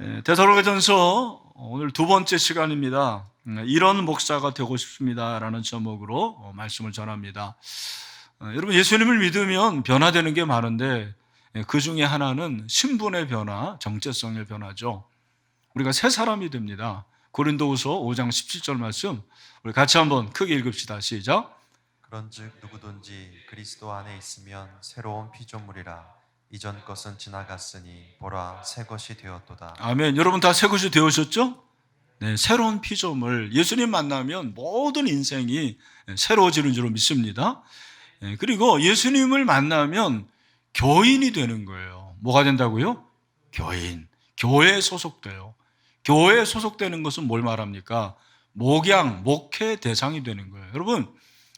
예, 데살로가전서 오늘 두 번째 시간입니다. 음, 이런 목사가 되고 싶습니다라는 제목으로 어, 말씀을 전합니다. 어, 여러분 예수님을 믿으면 변화되는 게 많은데 예, 그 중에 하나는 신분의 변화, 정체성의 변화죠. 우리가 새 사람이 됩니다. 고린도후서 5장 17절 말씀 우리 같이 한번 크게 읽읍시다. 시작. 그런즉 누구든지 그리스도 안에 있으면 새로운 피조물이라 이전 것은 지나갔으니 보라 새 것이 되었도다. 아멘. 여러분 다 새 것이 되오셨죠? 네, 새로운 피조물. 예수님 만나면 모든 인생이 새로워지는 줄 믿습니다. 예, 그리고 예수님을 만나면 교인이 되는 거예요. 뭐가 된다고요? 교인. 교회에 소속돼요. 교회에 소속되는 것은 뭘 말합니까? 목양, 목회 대상이 되는 거예요. 여러분,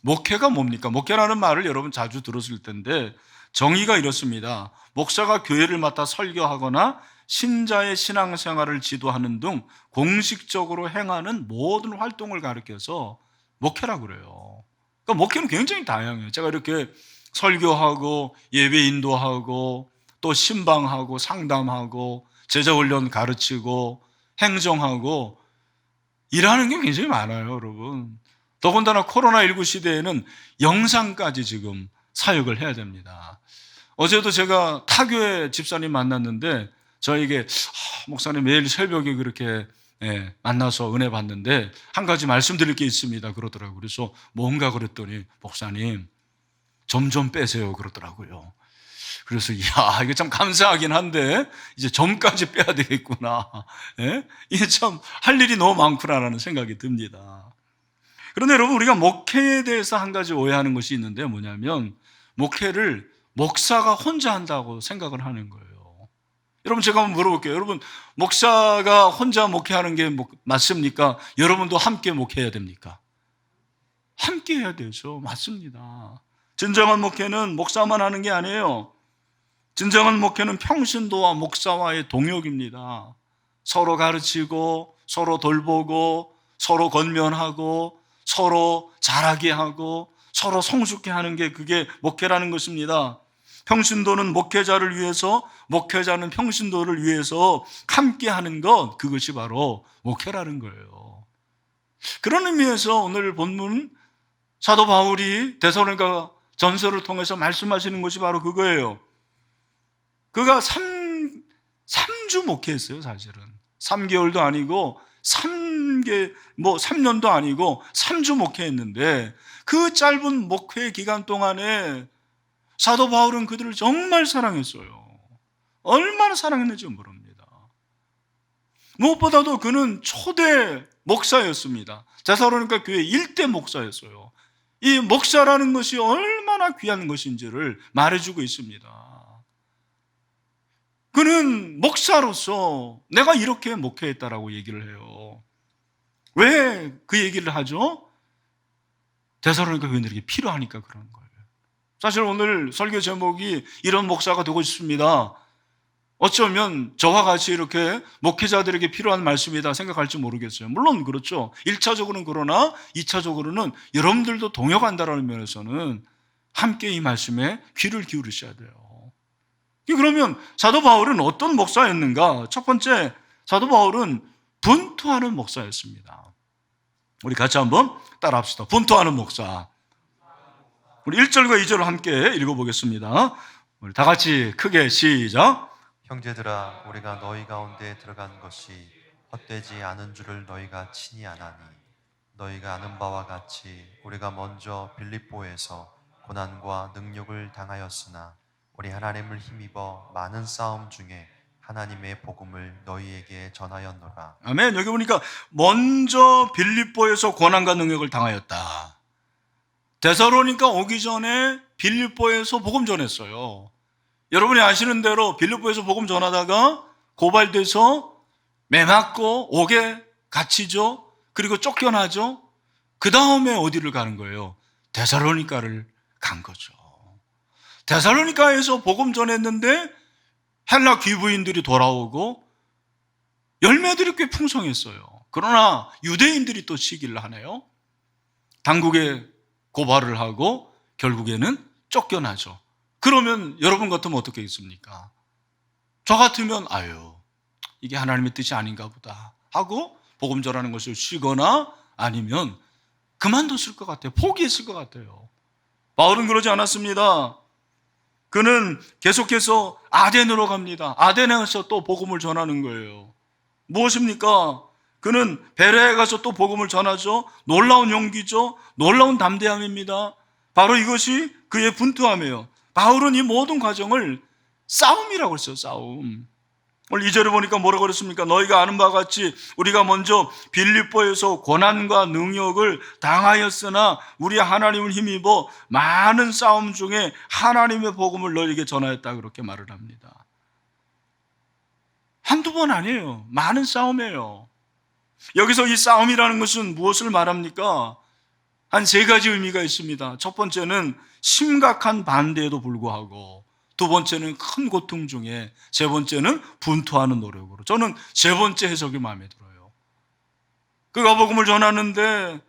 목회가 뭡니까? 목회라는 말을 여러분 자주 들었을 텐데 정의가 이렇습니다. 목사가 교회를 맡아 설교하거나 신자의 신앙생활을 지도하는 등 공식적으로 행하는 모든 활동을 가리켜서 목회라고 그래요. 그러니까 목회는 굉장히 다양해요. 제가 이렇게 설교하고 예배 인도하고 또 신방하고 상담하고 제자훈련 가르치고 행정하고 일하는 게 굉장히 많아요, 여러분. 더군다나 코로나19 시대에는 영상까지 지금 사역을 해야 됩니다. 어제도 제가 타교회 집사님 만났는데 저에게 아, 목사님 매일 새벽에 그렇게 예, 만나서 은혜 받는데 한 가지 말씀드릴 게 있습니다 그러더라고요. 그래서 뭔가 그랬더니 목사님 점좀 빼세요 그러더라고요. 그래서 이야 이게 참 감사하긴 한데 이제 점까지 빼야 되겠구나. 예? 이게 참 할 일이 너무 많구나라는 생각이 듭니다. 그런데 여러분 우리가 목회에 대해서 한 가지 오해하는 것이 있는데 뭐냐면 목회를 목사가 혼자 한다고 생각을 하는 거예요. 여러분 제가 한번 물어볼게요. 여러분 목사가 혼자 목회하는 게 뭐- 맞습니까? 여러분도 함께 목회해야 됩니까? 함께 해야 되죠. 맞습니다. 진정한 목회는 목사만 하는 게 아니에요. 진정한 목회는 평신도와 목사와의 동역입니다. 서로 가르치고 서로 돌보고 서로 건면하고 서로 잘하게 하고 서로 성숙해 하는 게 그게 목회라는 것입니다. 평신도는 목회자를 위해서 목회자는 평신도를 위해서 함께 하는 것 그것이 바로 목회라는 거예요. 그런 의미에서 오늘 본문 사도 바울이 대사로니까 전서를 통해서 말씀하시는 것이 바로 그거예요. 그가 3, 3주 목회했어요, 사실은. 3개월도 아니고 3개 뭐 3년도 아니고 3주 목회했는데 그 짧은 목회 기간 동안에 사도 바울은 그들을 정말 사랑했어요. 얼마나 사랑했는지 모릅니다. 무엇보다도 그는 초대 목사였습니다. 자사로니까 교회 일대 목사였어요. 이 목사라는 것이 얼마나 귀한 것인지를 말해주고 있습니다. 그는 목사로서 내가 이렇게 목회했다라고 얘기를 해요. 왜 그 얘기를 하죠? 대사로니까 교인들에게 필요하니까 그러는 거예요. 사실 오늘 설교 제목이 이런 목사가 되고 싶습니다. 어쩌면 저와 같이 이렇게 목회자들에게 필요한 말씀이다 생각할지 모르겠어요. 물론 그렇죠. 1차적으로는 그러나 2차적으로는 여러분들도 동역한다라는 면에서는 함께 이 말씀에 귀를 기울이셔야 돼요. 그러면 사도 바울은 어떤 목사였는가? 첫 번째, 사도 바울은 분투하는 목사였습니다. 우리 같이 한번 따라 합시다. 분투하는 목사. 우리 1절과 2절을 함께 읽어보겠습니다. 우리 다 같이 크게 시작. 형제들아 우리가 너희 가운데 들어간 것이 헛되지 않은 줄을 너희가 친히 아나니 너희가 아는 바와 같이 우리가 먼저 빌립보에서 고난과 능력을 당하였으나 우리 하나님을 힘입어 많은 싸움 중에 하나님의 복음을 너희에게 전하였노라. 아멘. 여기 보니까 먼저 빌립보에서 고난과 능력을 당하였다. 데살로니까 오기 전에 빌립보에서 복음 전했어요. 여러분이 아시는 대로 빌립보에서 복음 전하다가 고발돼서 매 맞고 옥에 갇히죠. 그리고 쫓겨나죠. 그 다음에 어디를 가는 거예요? 데살로니카를 간 거죠. 데살로니카에서 복음 전했는데 헬라 귀부인들이 돌아오고 열매들이 꽤 풍성했어요. 그러나 유대인들이 또 시기를 하네요. 당국에 고발을 하고 결국에는 쫓겨나죠. 그러면 여러분 같으면 어떻게 했습니까? 저 같으면 아유 이게 하나님의 뜻이 아닌가 보다 하고 복음 전하는 것을 쉬거나 아니면 그만뒀을 것 같아요. 포기했을 것 같아요. 바울은 그러지 않았습니다. 그는 계속해서 아덴으로 갑니다. 아덴에서 또 복음을 전하는 거예요. 무엇입니까? 그는 베레에 가서 또 복음을 전하죠. 놀라운 용기죠. 놀라운 담대함입니다. 바로 이것이 그의 분투함이에요. 바울은 이 모든 과정을 싸움이라고 했어요. 싸움. 오늘 2절에 보니까 뭐라고 그랬습니까? 너희가 아는 바와 같이 우리가 먼저 빌립보에서 고난과 능력을 당하였으나 우리 하나님을 힘입어 많은 싸움 중에 하나님의 복음을 너희에게 전하였다 그렇게 말을 합니다. 한두 번 아니에요. 많은 싸움이에요. 여기서 이 싸움이라는 것은 무엇을 말합니까? 한 세 가지 의미가 있습니다. 첫 번째는 심각한 반대에도 불구하고 두 번째는 큰 고통 중에 세 번째는 분투하는 노력으로. 저는 세 번째 해석이 마음에 들어요. 그가 복음을 전하는데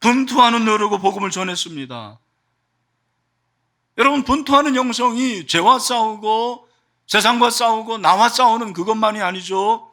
분투하는 노력으로 복음을 전했습니다. 여러분 분투하는 영성이 죄와 싸우고 세상과 싸우고 나와 싸우는 그것만이 아니죠.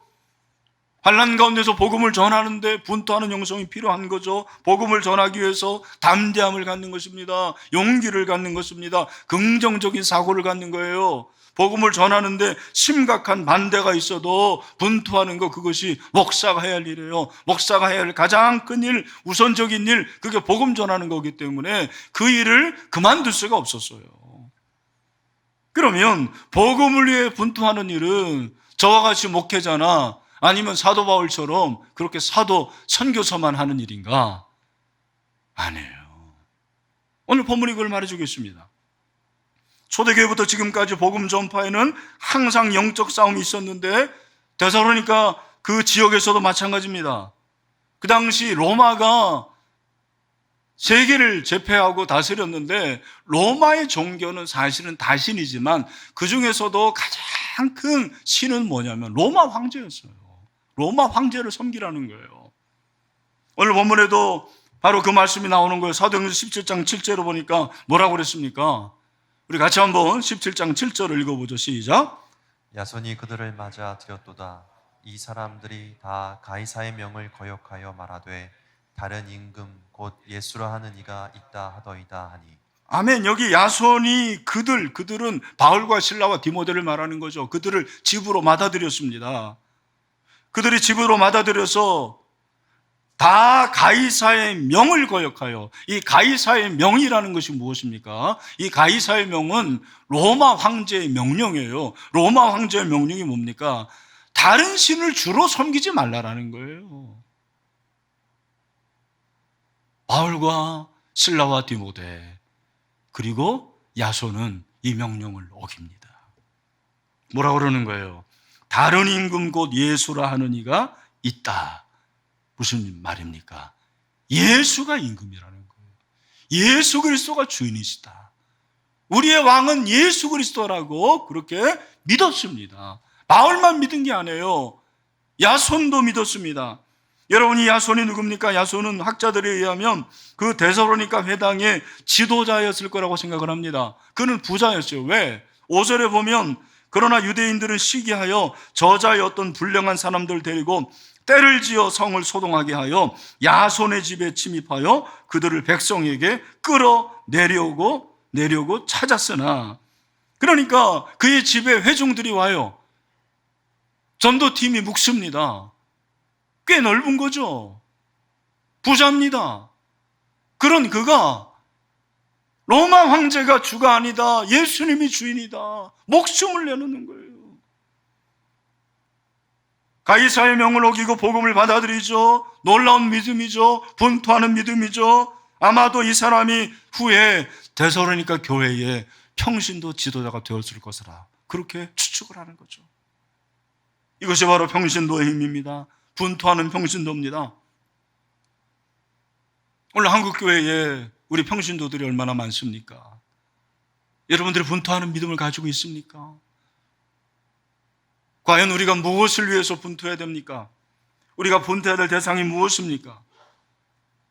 환란 가운데서 복음을 전하는데 분투하는 영성이 필요한 거죠. 복음을 전하기 위해서 담대함을 갖는 것입니다. 용기를 갖는 것입니다. 긍정적인 사고를 갖는 거예요. 복음을 전하는데 심각한 반대가 있어도 분투하는 거 그것이 목사가 해야 할 일이에요. 목사가 해야 할 가장 큰 일, 우선적인 일, 그게 복음 전하는 거기 때문에 그 일을 그만둘 수가 없었어요. 그러면 복음을 위해 분투하는 일은 저와 같이 목회자나 아니면 사도 바울처럼 그렇게 사도 선교사만 하는 일인가? 아니에요. 오늘 본문이 그걸 말해주겠습니다. 초대교회부터 지금까지 복음 전파에는 항상 영적 싸움이 있었는데 대사로니까 그 지역에서도 마찬가지입니다. 그 당시 로마가 세계를 제패하고 다스렸는데 로마의 종교는 사실은 다신이지만 그 중에서도 가장 큰 신은 뭐냐면 로마 황제였어요. 로마 황제를 섬기라는 거예요. 오늘 본문에도 바로 그 말씀이 나오는 거예요. 사도행전 17장 7절로 보니까 뭐라고 그랬습니까? 우리 같이 한번 17장 7절을 읽어보죠. 시작. 야손이 그들을 맞아 들였도다. 이 사람들이 다 가이사의 명을 거역하여 말하되 다른 임금 곧 예수라 하는 이가 있다 하더이다 하니 아멘. 여기 야손이 그들, 그들은 바울과 신라와 디모데를 말하는 거죠. 그들을 집으로 맞아들였습니다. 그들이 집으로 맞아들여서 다 가이사의 명을 거역하여 이 가이사의 명이라는 것이 무엇입니까? 이 가이사의 명은 로마 황제의 명령이에요. 로마 황제의 명령이 뭡니까? 다른 신을 주로 섬기지 말라라는 거예요. 바울과 신라와 디모데 그리고 야손은 이 명령을 어깁니다. 뭐라 그러는 거예요? 다른 임금 곧 예수라 하는 이가 있다. 무슨 말입니까? 예수가 임금이라는 거예요. 예수 그리스도가 주인이시다. 우리의 왕은 예수 그리스도라고 그렇게 믿었습니다. 바울만 믿은 게 아니에요. 야손도 믿었습니다. 여러분이 야손이 누굽니까? 야손은 학자들에 의하면 그 데살로니가 회당의 지도자였을 거라고 생각을 합니다. 그는 부자였어요. 왜? 5절에 보면 그러나 유대인들은 시기하여 저자의 어떤 불량한 사람들 데리고 때를 지어 성을 소동하게 하여 야손의 집에 침입하여 그들을 백성에게 끌어 내려오고 내려오고 찾았으나 그러니까 그의 집에 회중들이 와요. 전도팀이 묵습니다. 꽤 넓은 거죠. 부자입니다. 그런 그가 로마 황제가 주가 아니다. 예수님이 주인이다. 목숨을 내놓는 거예요. 가이사의 명을 어기고 복음을 받아들이죠. 놀라운 믿음이죠. 분투하는 믿음이죠. 아마도 이 사람이 후에 대서로니까 교회에 평신도 지도자가 되었을 것이라 그렇게 추측을 하는 거죠. 이것이 바로 평신도의 힘입니다. 분투하는 평신도입니다. 오늘 한국 교회에 우리 평신도들이 얼마나 많습니까? 여러분들이 분투하는 믿음을 가지고 있습니까? 과연 우리가 무엇을 위해서 분투해야 됩니까? 우리가 분투해야 될 대상이 무엇입니까?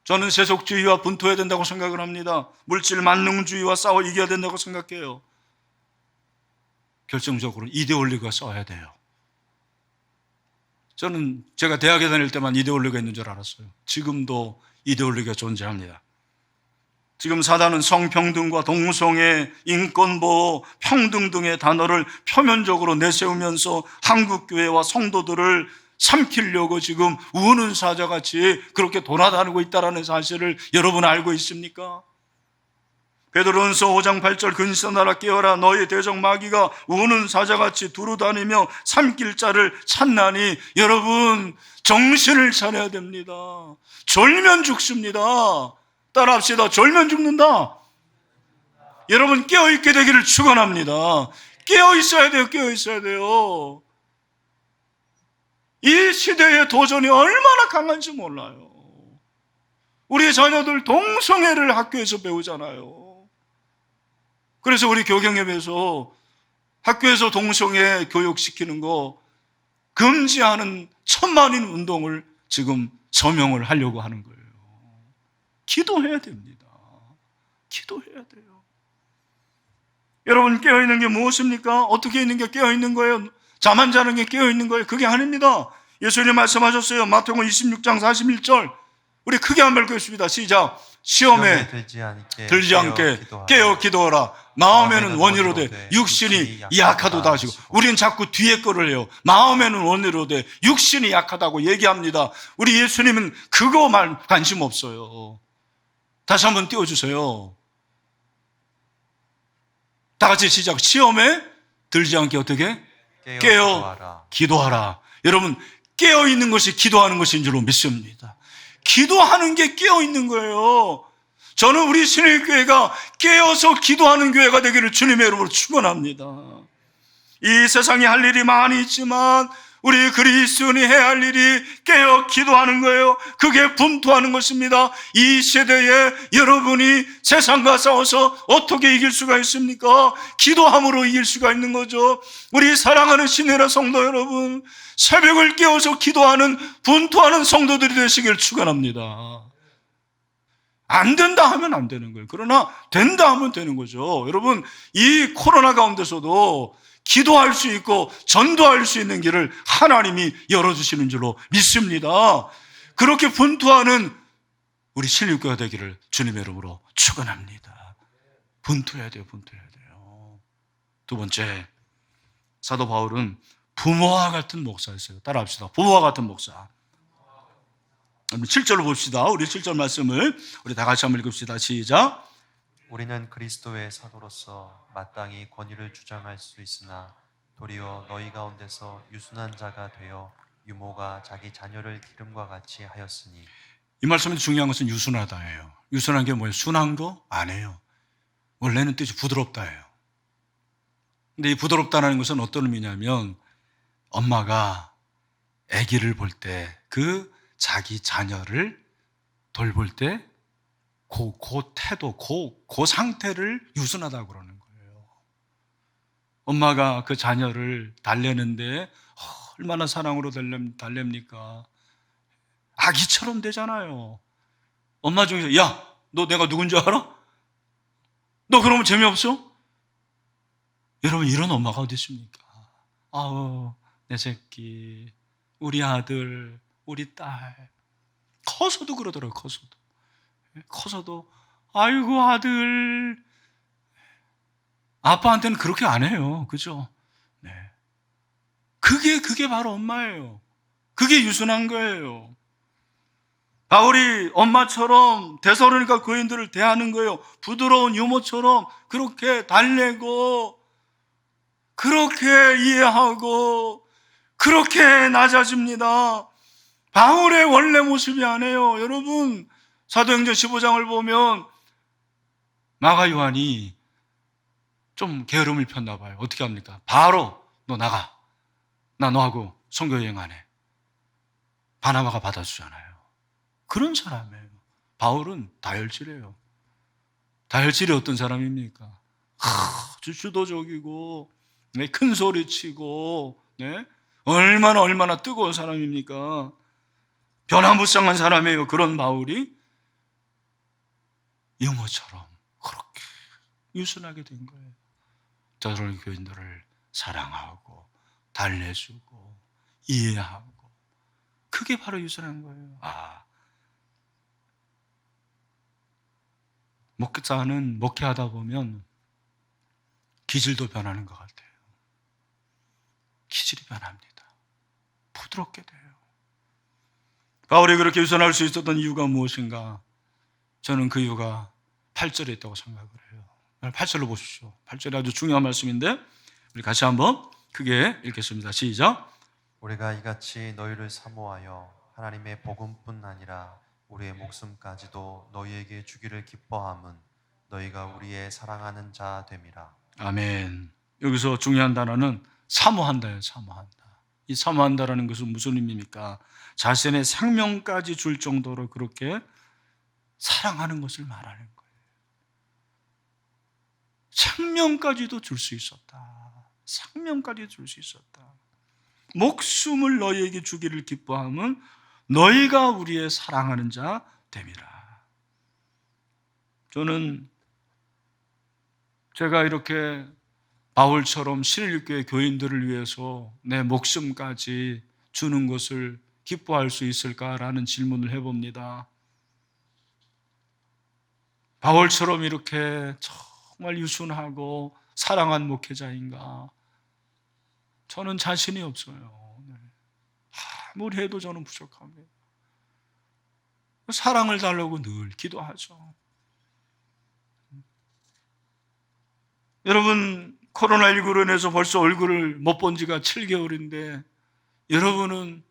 저는 세속주의와 분투해야 된다고 생각을 합니다. 물질 만능주의와 싸워 이겨야 된다고 생각해요. 결정적으로 이데올리가 싸워야 돼요. 저는 제가 대학에 다닐 때만 이데올로기가 있는 줄 알았어요. 지금도 이데올로기가 존재합니다. 지금 사단은 성평등과 동성애, 인권보호, 평등 등의 단어를 표면적으로 내세우면서 한국교회와 성도들을 삼키려고 지금 우는 사자같이 그렇게 돌아다니고 있다는 사실을 여러분 알고 있습니까? 베드로전서 5장 8절 근시나라 깨어라 너희 대적 마귀가 우는 사자같이 두루다니며 삼킬 자를 찾나니 여러분 정신을 차려야 됩니다. 졸면 죽습니다. 따라 합시다. 졸면 죽는다. 여러분 깨어있게 되기를 축원합니다. 깨어 있어야 돼요. 깨어 있어야 돼요. 이 시대의 도전이 얼마나 강한지 몰라요. 우리 자녀들 동성애를 학교에서 배우잖아요. 그래서 우리 교경협에서 학교에서 동성애 교육시키는 거 금지하는 천만인 운동을 지금 서명을 하려고 하는 거예요. 기도해야 됩니다. 기도해야 돼요. 여러분 깨어 있는 게 무엇입니까? 어떻게 있는 게 깨어 있는 거예요? 잠 안 자는 게 깨어 있는 거예요? 그게 아닙니다. 예수님 말씀하셨어요. 마태복음 26장 41절. 우리 크게 한 번 읽겠습니다. 시작. 시험에 들지 않게 들지 깨어 않게 기도하라. 깨어 기도하라. 마음에는 원이로 돼 육신이 약하도다 하시고. 우리는 자꾸 뒤에 거를 해요. 마음에는 원이로 돼 육신이 약하다고 얘기합니다. 우리 예수님은 그거만 관심 없어요. 다시 한번 띄워주세요. 다 같이 시작. 시험에 들지 않게 어떻게 깨어, 깨어 기도하라. 기도하라. 여러분 깨어 있는 것이 기도하는 것인 줄로 믿습니다. 기도하는 게 깨어 있는 거예요. 저는 우리 신일교회가 깨어서 기도하는 교회가 되기를 주님의 이름으로 축원합니다. 이 세상에 할 일이 많이 있지만 우리 그리스도인이 해야 할 일이 깨어 기도하는 거예요. 그게 분투하는 것입니다. 이 시대에 여러분이 세상과 싸워서 어떻게 이길 수가 있습니까? 기도함으로 이길 수가 있는 거죠. 우리 사랑하는 신혜라 성도 여러분, 새벽을 깨워서 기도하는 분투하는 성도들이 되시길 축원합니다. 안 된다 하면 안 되는 거예요. 그러나 된다 하면 되는 거죠. 여러분, 이 코로나 가운데서도 기도할 수 있고 전도할 수 있는 길을 하나님이 열어주시는 줄로 믿습니다. 그렇게 분투하는 우리 신일교가 되기를 주님의 이름으로 축원합니다. 분투해야 돼요, 분투해야 돼요. 두 번째, 사도 바울은 부모와 같은 목사였어요. 따라합시다. 부모와 같은 목사. 7절로 봅시다. 우리 7절 말씀을 우리 다 같이 한번 읽읍시다. 시작. 우리는 그리스도의 사도로서 마땅히 권위를 주장할 수 있으나 도리어 너희 가운데서 유순한 자가 되어 유모가 자기 자녀를 기름과 같이 하였으니 이 말씀에 중요한 것은 유순하다예요. 유순한 게 뭐예요? 순한 거? 아니에요. 원래는 뜻이 부드럽다예요. 근데 이 부드럽다는 것은 어떤 의미냐면 엄마가 아기를 볼 때 그 자기 자녀를 돌볼 때 그, 그 태도, 그, 그 상태를 유순하다고 그러는 거예요. 엄마가 그 자녀를 달래는데 얼마나 사랑으로 달랩, 달랩니까? 아기처럼 되잖아요. 엄마 중에서, 야, 너 내가 누군지 알아? 너 그러면 재미없어? 여러분, 이런 엄마가 어디 있습니까? 아우, 내 새끼, 우리 아들, 우리 딸. 커서도 그러더라고요, 커서도. 커서도, 아이고, 아들. 아빠한테는 그렇게 안 해요. 그죠? 네. 그게, 그게 바로 엄마예요. 그게 유순한 거예요. 바울이 엄마처럼 대서로니까 교인들을 대하는 거예요. 부드러운 유모처럼 그렇게 달래고, 그렇게 이해하고, 그렇게 낮아집니다. 바울의 원래 모습이 아니에요. 여러분, 사도행전 15장을 보면 마가 요한이 좀 게으름을 폈나 봐요. 어떻게 합니까? 바로 너 나가. 나 너하고 선교 여행 안 해. 바나바가 받아주잖아요. 그런 사람이에요. 바울은 다혈질이에요. 다혈질이 어떤 사람입니까? 아주 주도적이고 네, 큰 소리 치고 네? 얼마나 얼마나 뜨거운 사람입니까? 변화무쌍한 사람이에요. 그런 바울이 유모처럼 그렇게 유순하게 된 거예요. 저런 교인들을 사랑하고 달래주고 이해하고 그게 바로 유순한 거예요. 아. 목사는 목회하다 보면 기질도 변하는 것 같아요. 기질이 변합니다. 부드럽게 돼요. 바울이 그렇게 유선할 수 있었던 이유가 무엇인가? 저는 그 이유가 8절에 있다고 생각을 해요. 8절로 보십시오. 8절이 아주 중요한 말씀인데 우리 같이 한번 크게 읽겠습니다. 시작. 우리가 이같이 너희를 사모하여 하나님의 복음뿐 아니라 우리의 목숨까지도 너희에게 주기를 기뻐함은 너희가 우리의 사랑하는 자 됨이라. 아멘. 여기서 중요한 단어는 사모한다예요. 사모한다. 이 사모한다라는 것은 무슨 의미입니까? 자신의 생명까지 줄 정도로 그렇게 사랑하는 것을 말하는 거예요. 생명까지도 줄 수 있었다. 생명까지 줄 수 있었다. 목숨을 너희에게 주기를 기뻐함은 너희가 우리의 사랑하는 자 됨이라. 저는 제가 이렇게 바울처럼 신일교회 교인들을 위해서 내 목숨까지 주는 것을 기뻐할 수 있을까라는 질문을 해봅니다. 바울처럼 이렇게 정말 유순하고 사랑한 목회자인가? 저는 자신이 없어요. 네. 아무리 해도 저는 부족합니다. 사랑을 달라고 늘 기도하죠. 여러분, 코로나19로 인해서 벌써 얼굴을 못 본 지가 7개월인데, 여러분은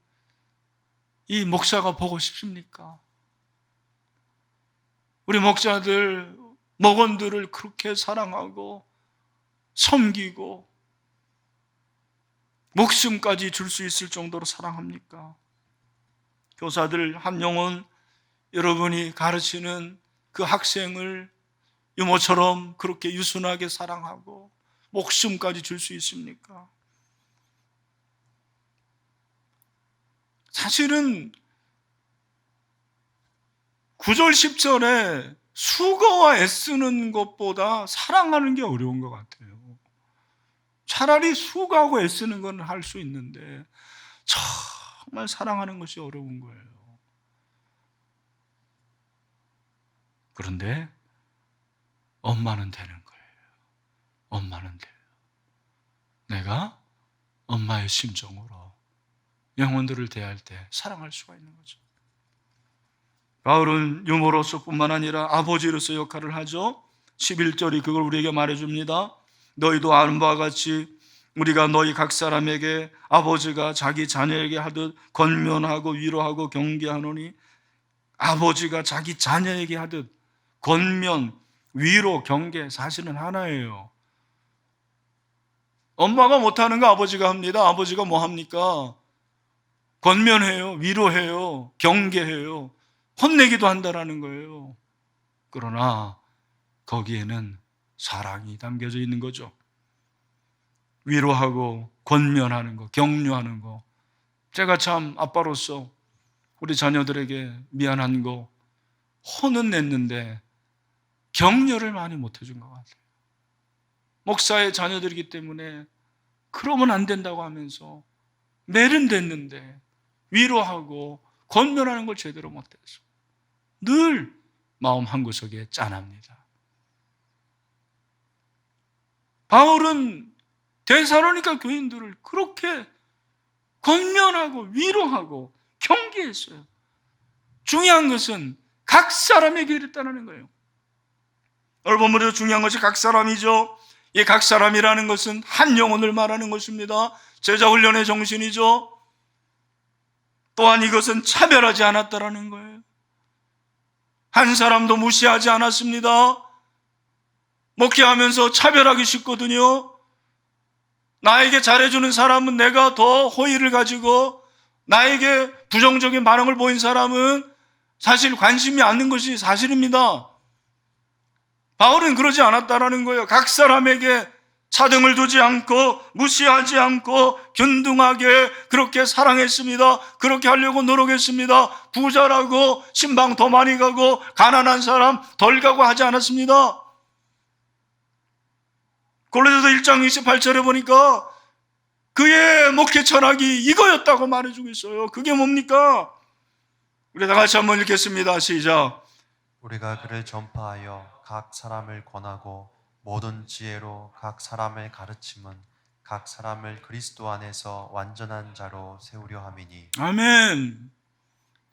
이 목사가 보고 싶습니까? 우리 목자들, 목원들을 그렇게 사랑하고, 섬기고, 목숨까지 줄 수 있을 정도로 사랑합니까? 교사들 한 영혼, 여러분이 가르치는 그 학생을 유모처럼 그렇게 유순하게 사랑하고 목숨까지 줄 수 있습니까? 사실은 9절 10절에 수고와 애쓰는 것보다 사랑하는 게 어려운 것 같아요. 차라리 수고하고 애쓰는 건 할 수 있는데 정말 사랑하는 것이 어려운 거예요. 그런데 엄마는 되는 거예요. 엄마는 돼요. 내가 엄마의 심정으로 영혼들을 대할 때 사랑할 수가 있는 거죠. 바울은 유모로서뿐만 아니라 아버지로서 역할을 하죠. 11절이 그걸 우리에게 말해줍니다. 너희도 아는 바와 같이 우리가 너희 각 사람에게 아버지가 자기 자녀에게 하듯 권면하고 위로하고 경계하노니 아버지가 자기 자녀에게 하듯 권면, 위로, 경계 사실은 하나예요. 엄마가 못하는 거 아버지가 합니다. 아버지가 뭐 합니까? 권면해요, 위로해요, 경계해요, 혼내기도 한다라는 거예요. 그러나 거기에는 사랑이 담겨져 있는 거죠. 위로하고 권면하는 거, 격려하는 거. 제가 참 아빠로서 우리 자녀들에게 미안한 거 혼은 냈는데 격려를 많이 못 해준 것 같아요. 목사의 자녀들이기 때문에 그러면 안 된다고 하면서 멜은 됐는데 위로하고 권면하는 걸 제대로 못해서 늘 마음 한구석에 짠합니다. 바울은 대사로니까 교인들을 그렇게 권면하고 위로하고 경계했어요. 중요한 것은 각 사람에게 이랬다는 거예요. 본문에서 중요한 것이 각 사람이죠. 이 각 사람이라는 것은 한 영혼을 말하는 것입니다. 제자 훈련의 정신이죠. 또한 이것은 차별하지 않았다라는 거예요. 한 사람도 무시하지 않았습니다. 목회하면서 차별하기 쉽거든요. 나에게 잘해주는 사람은 내가 더 호의를 가지고 나에게 부정적인 반응을 보인 사람은 사실 관심이 않는 것이 사실입니다. 바울은 그러지 않았다라는 거예요. 각 사람에게 차등을 두지 않고 무시하지 않고 균등하게 그렇게 사랑했습니다. 그렇게 하려고 노력했습니다. 부자라고 신방 더 많이 가고 가난한 사람 덜 가고 하지 않았습니다. 골로새서 1장 28절에 보니까 그의 목회 철학이 이거였다고 말해주고 있어요. 그게 뭡니까? 우리 다 같이 한번 읽겠습니다. 시작. 우리가 그를 전파하여 각 사람을 권하고 모든 지혜로 각 사람을 가르침은 각 사람을 그리스도 안에서 완전한 자로 세우려 함이니 아멘.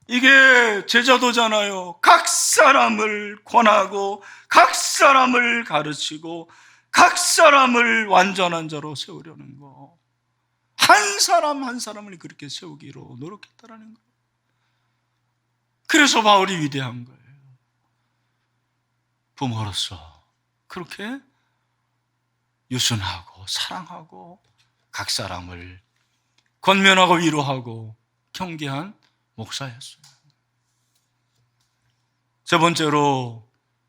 이게 제자도잖아요. 각 사람을 권하고, 각 사람을 가르치고, 각 사람을 완전한 자로 세우려는 거. 한 사람 한 사람을 그렇게 세우기로 노력했다라는 거예요. 그래서 바울이 위대한 거예요. 부모로서 그렇게 유순하고 사랑하고 각 사람을 권면하고 위로하고 경계한 목사였어요. 세 번째로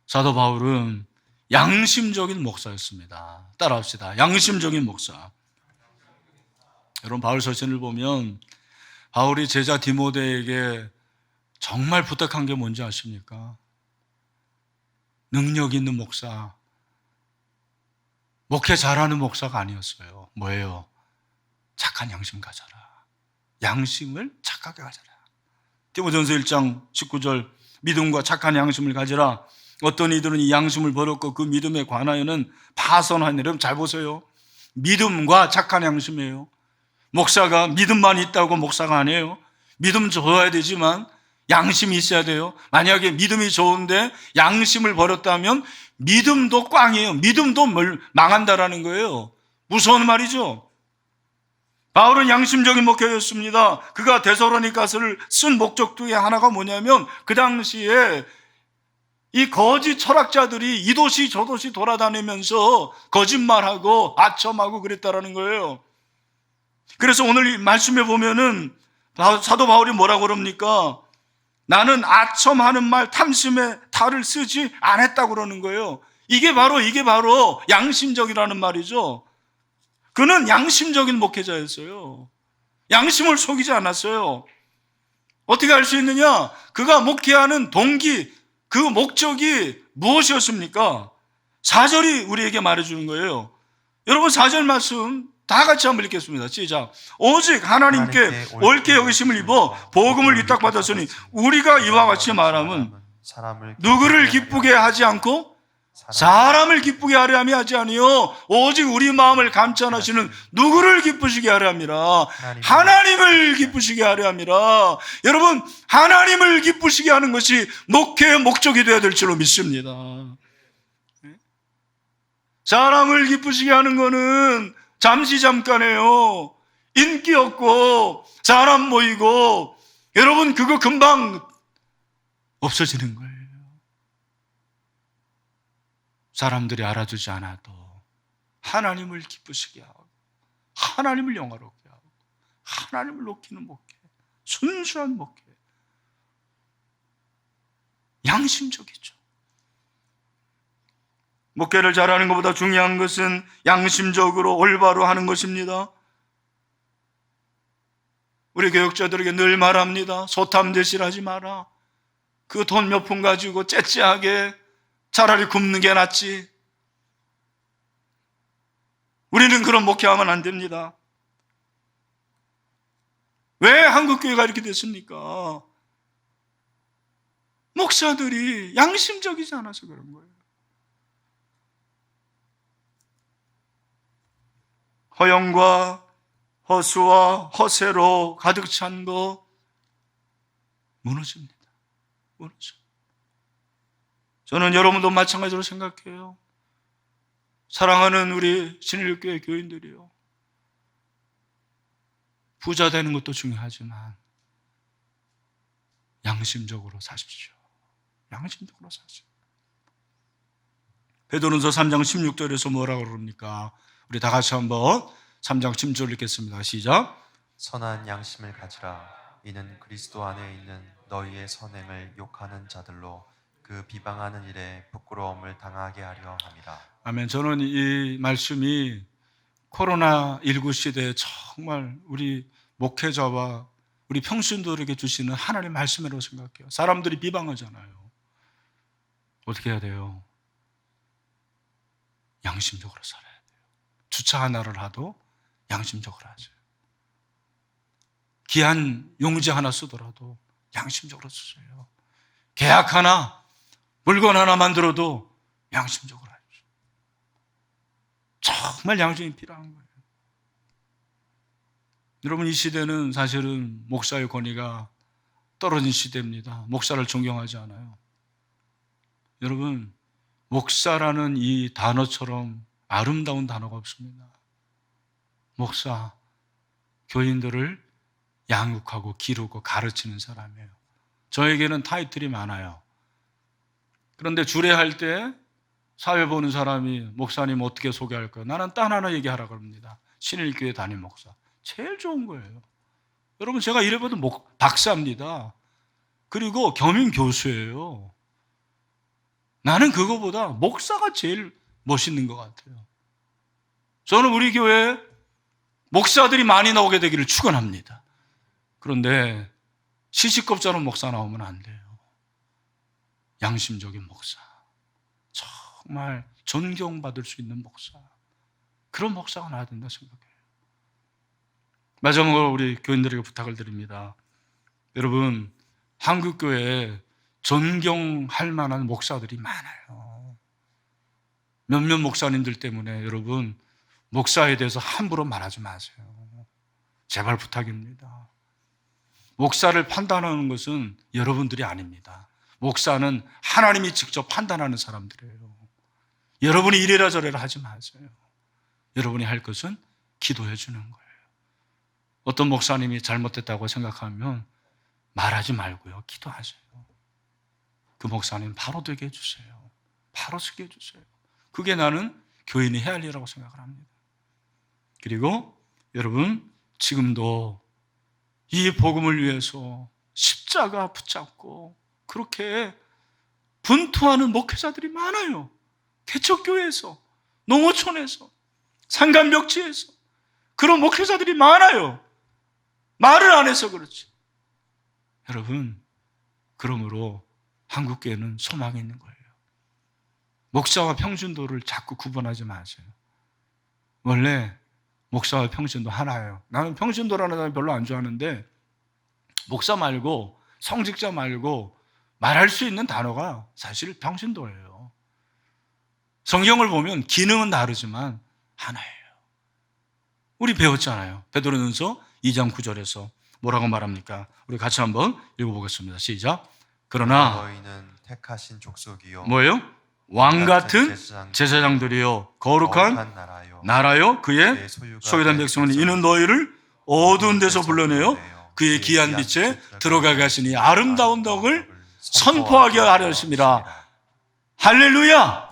사도 바울은 양심적인 목사였습니다. 따라합시다. 양심적인 목사. 여러분 바울 서신을 보면 바울이 제자 디모데에게 정말 부탁한 게 뭔지 아십니까? 능력 있는 목사, 목회 잘하는 목사가 아니었어요. 뭐예요? 착한 양심 가져라. 양심을 착하게 가져라. 디모전서 1장 19절 믿음과 착한 양심을 가지라. 어떤 이들은 이 양심을 버렸고 그 믿음에 관하여는 파선하니 여러분 잘 보세요. 믿음과 착한 양심이에요. 목사가 믿음만 있다고 목사가 아니에요. 믿음 좋아야 되지만 양심이 있어야 돼요. 만약에 믿음이 좋은데 양심을 버렸다면 믿음도 꽝이에요. 믿음도 뭘 망한다라는 거예요. 무서운 말이죠. 바울은 양심적인 목회였습니다. 그가 데서로니가스를 쓴 목적 중에 하나가 뭐냐면 그 당시에 이 거짓 철학자들이 이 도시 저 도시 돌아다니면서 거짓말하고 아첨하고 그랬다라는 거예요. 그래서 오늘 이 말씀에 보면은 사도 바울이 뭐라고 그럽니까? 나는 아첨하는 말 탐심의 탈을 쓰지 않았다고 그러는 거예요. 이게 바로 이게 바로 양심적이라는 말이죠. 그는 양심적인 목회자였어요. 양심을 속이지 않았어요. 어떻게 알 수 있느냐? 그가 목회하는 동기, 그 목적이 무엇이었습니까? 사절이 우리에게 말해주는 거예요. 여러분 사절 말씀 다 같이 한번 읽겠습니다. 시작. 오직 하나님께 옳게 여기심을 입어 복음을 위탁받았으니 우리가 이와 같이 말하면 사람을 누구를 기쁘게 하지 않고 사람을 기쁘게 하려 함이 하지 아니요. 오직 우리 마음을 감찬하시는 누구를 기쁘시게 하려 함이라. 하나님을 기쁘시게 하려 함이라. 여러분 하나님을 기쁘시게 하는 것이 목회의 목적이 되어야 될 줄로 믿습니다. 사람을 기쁘시게 하는 거는 잠시 잠깐이에요. 인기 없고 사람 모이고 여러분 그거 금방 없어지는 거예요. 사람들이 알아주지 않아도 하나님을 기쁘시게 하고 하나님을 영화롭게 하고 하나님을 높이는 목회 순수한 목회. 양심적이죠 목회를 잘하는 것보다 중요한 것은 양심적으로 올바로 하는 것입니다 우리 교육자들에게 늘 말합니다 소탐대실 하지 마라 그 돈 몇 푼 가지고 째째하게 차라리 굶는 게 낫지. 우리는 그런 목회하면 안 됩니다. 왜 한국교회가 이렇게 됐습니까? 목사들이 양심적이지 않아서 그런 거예요. 허영과 허수와 허세로 가득 찬 거 무너집니다. 무너져. 저는 여러분도 마찬가지로 생각해요. 사랑하는 우리 신일교회 교인들이요. 부자 되는 것도 중요하지만 양심적으로 사십시오. 양심적으로 사십시오. 베드로전서 3장 16절에서 뭐라고 그럽니까? 우리 다 같이 한번 3장 16절 읽겠습니다. 시작. 선한 양심을 가지라 이는 그리스도 안에 있는 너희의 선행을 욕하는 자들로 그 비방하는 일에 부끄러움을 당하게 하려 함이라. 아멘. 저는 이 말씀이 코로나 19 시대에 정말 우리 목회자와 우리 평신도에게 주시는 하나님의 말씀이라고 생각해요. 사람들이 비방하잖아요. 어떻게 해야 돼요? 양심적으로 살아야 돼요. 주차 하나를 하도 양심적으로 하세요. 귀한 용지 하나 쓰더라도 양심적으로 쓰세요. 계약 하나, 물건 하나 만들어도 양심적으로 하세요. 정말 양심이 필요한 거예요. 여러분, 이 시대는 사실은 목사의 권위가 떨어진 시대입니다. 목사를 존경하지 않아요. 여러분, 목사라는 이 단어처럼 아름다운 단어가 없습니다. 목사, 교인들을 양육하고 기르고 가르치는 사람이에요. 저에게는 타이틀이 많아요. 그런데 주례할 때 사회 보는 사람이 목사님 어떻게 소개할까요? 나는 딴 하나 얘기하라고 합니다. 신일교회 담임 목사. 제일 좋은 거예요. 여러분 제가 이래봐도 목, 박사입니다. 그리고 겸임 교수예요. 나는 그거보다 목사가 제일 멋있는 것 같아요. 저는 우리 교회에 목사들이 많이 나오게 되기를 축원합니다. 그런데 시시껍잖은 목사 나오면 안 돼요. 양심적인 목사. 정말 존경받을 수 있는 목사. 그런 목사가 나야 된다 생각해요. 마지막으로 우리 교인들에게 부탁을 드립니다. 여러분, 한국교회에 존경할 만한 목사들이 많아요. 몇몇 목사님들 때문에 여러분, 목사에 대해서 함부로 말하지 마세요. 제발 부탁입니다. 목사를 판단하는 것은 여러분들이 아닙니다. 목사는 하나님이 직접 판단하는 사람들이에요. 여러분이 이래라 저래라 하지 마세요. 여러분이 할 것은 기도해 주는 거예요. 어떤 목사님이 잘못됐다고 생각하면 말하지 말고요. 기도하세요. 그 목사님 바로 되게 해주세요. 바로 쓰게 해주세요. 그게 나는 교인이 해야 할 일이라고 생각을 합니다. 그리고 여러분, 지금도 이 복음을 위해서 십자가 붙잡고 그렇게 분투하는 목회자들이 많아요. 개척교회에서, 농어촌에서, 산간벽지에서 그런 목회자들이 많아요. 말을 안 해서 그렇지. 여러분, 그러므로 한국교회는 소망이 있는 거예요. 목사와 평신도를 자꾸 구분하지 마세요. 원래 목사와 평신도 하나예요. 나는 평신도라는 사람 별로 안 좋아하는데 목사 말고 성직자 말고 말할 수 있는 단어가 사실 평신도예요. 성경을 보면 기능은 다르지만 하나예요. 우리 배웠잖아요. 베드로전서 2장 9절에서 뭐라고 말합니까? 우리 같이 한번 읽어보겠습니다. 시작. 그러나 너희는 택하신 족속이요 뭐예요? 왕 같은 제사장들이요 거룩한 나라요 그의 소유된 된 백성은 이는 너희를 어두운 데서 불러내어 그의 귀한 빛에 들어가게 하시니 아름다운 덕을 선포하게 하려 하심이라. 할렐루야!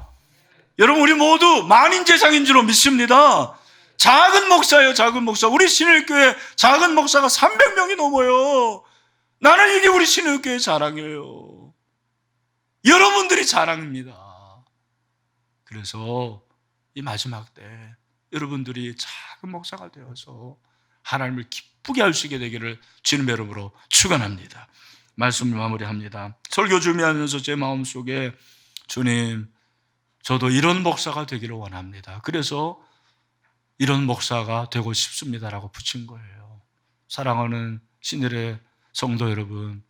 여러분 우리 모두 만인 제상인 줄로 믿습니다. 작은 목사예요, 작은 목사. 우리 신일교회 작은 목사가 300명이 넘어요. 나는 이게 우리 신일교회 자랑이에요. 여러분들이 자랑입니다. 그래서 이 마지막 때 여러분들이 작은 목사가 되어서 하나님을 기쁘게 할 수 있게 되기를 주님의 이름으로 축원합니다. 말씀을 마무리합니다. 설교 준비하면서 제 마음속에 주님 저도 이런 목사가 되기를 원합니다. 그래서 이런 목사가 되고 싶습니다라고 붙인 거예요. 사랑하는 신일의 성도 여러분,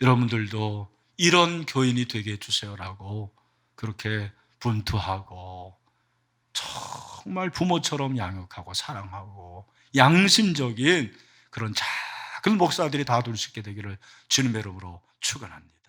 여러분들도 이런 교인이 되게 해주세요라고 그렇게 분투하고 정말 부모처럼 양육하고 사랑하고 양심적인 그런 작은 목사들이 다될수 있게 되기를 주님의 이름으로 축원합니다.